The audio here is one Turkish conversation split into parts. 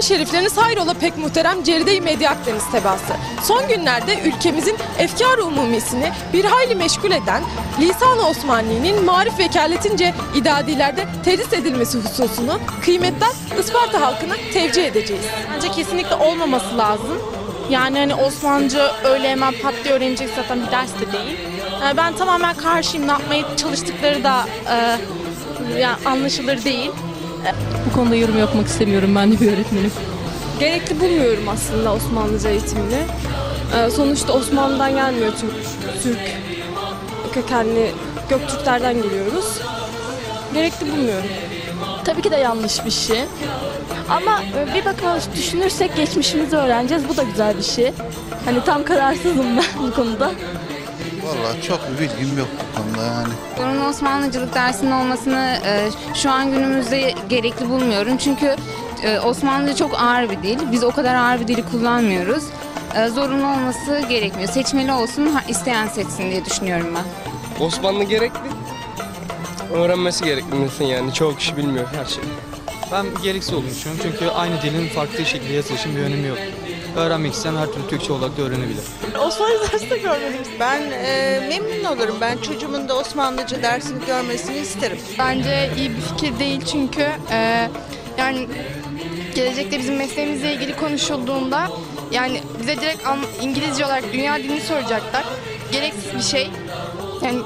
şerifleriniz hayrola pek muhterem Ceride-i Medya Akdeniz. Son günlerde ülkemizin efkar-ı umumisini bir hayli meşgul eden Lisan-ı Osmani'nin marif vekaletince idadilerde tedris edilmesi hususunu kıymetten Isparta halkına tevcih edeceğiz. Bence kesinlikle olmaması lazım. Yani hani Osmanlıca öyle hemen pat diye öğrenecek zaten bir ders de değil. Yani ben tamamen karşıyım. Ne yapmaya çalıştıkları da e, yani anlaşılır değil. Bu konuda yorum yapmak istemiyorum ben de bir öğretmenim. Gerekli bulmuyorum aslında Osmanlıca eğitimini. Ee, sonuçta Osmanlı'dan gelmiyor Türk, Türk kökenli Göktürklerden geliyoruz. Gerekli bulmuyorum. Tabii ki de yanlış bir şey. Ama e, bir bakıma düşünürsek geçmişimizi öğreneceğiz. Bu da güzel bir şey. Hani tam kararsızım ben bu konuda. Vallahi çok bir bilgim yok bu konuda yani. Zorunlu Osmanlıcılık dersinin olmasını e, şu an günümüzde gerekli bulmuyorum. Çünkü e, Osmanlıca çok ağır bir dil. Biz o kadar ağır bir dili kullanmıyoruz. E, zorunlu olması gerekmiyor. Seçmeli olsun, ha- isteyen seçsin diye düşünüyorum ben. Osmanlı gerekli. Öğrenmesi gerekli metin yani. Çoğu kişi bilmiyor her şeyi. Ben gereksiz olduğunu düşünüyorum çünkü aynı dilin farklı şekilde yazılışın bir önemi yok. Öğrenmek isteyen her türlü Türkçe olarak da öğrenebilir. Osmanlı dersi de görmedim. Ben e, memnun olurum. Ben çocuğumun da Osmanlıca dersini görmesini isterim. Bence iyi bir fikir değil çünkü e, yani gelecekte bizim mesleğimizle ilgili konuşulduğunda yani bize direkt İngilizce olarak dünya dilini soracaklar. Gereksiz bir şey. Yani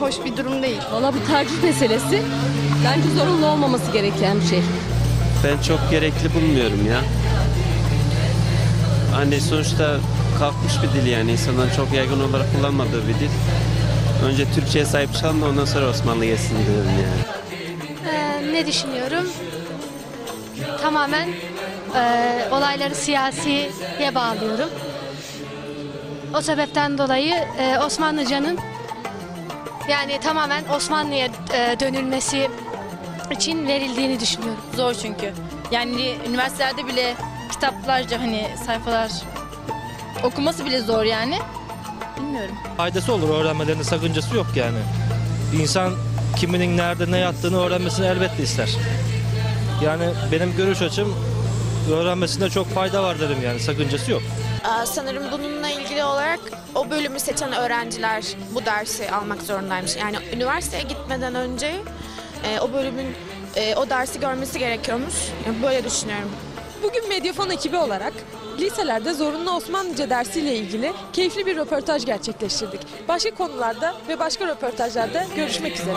hoş bir durum değil. Valla bu tercih meselesi. Bence zorunlu olmaması gereken bir şey. Ben çok gerekli bulmuyorum ya. Hani sonuçta kalkmış bir dil yani insanların çok yaygın olarak kullanmadığı bir dil. Önce Türkçe'ye sahip çıkalım da ondan sonra Osmanlı gelsin diyorum yani. Ee, ne düşünüyorum? Tamamen e, olayları siyasiye bağlıyorum. O sebepten dolayı e, Osmanlıcanın yani tamamen Osmanlı'ya e, dönülmesi için verildiğini düşünüyorum. Zor çünkü. Yani üniversitelerde bile kitaplarca hani sayfalar okuması bile zor yani. Bilmiyorum. Faydası olur öğrenmelerinde sakıncası yok yani. İnsan kiminin nerede ne yattığını öğrenmesini elbette ister. Yani benim görüş açım öğrenmesinde çok fayda var derim yani sakıncası yok. sanırım bununla ilgili olarak o bölümü seçen öğrenciler bu dersi almak zorundaymış. Yani üniversiteye gitmeden önce e, o bölümün e, o dersi görmesi gerekiyormuş. Yani böyle düşünüyorum. Bugün Medyafon ekibi olarak liselerde zorunlu Osmanlıca dersiyle ilgili keyifli bir röportaj gerçekleştirdik. Başka konularda ve başka röportajlarda görüşmek üzere.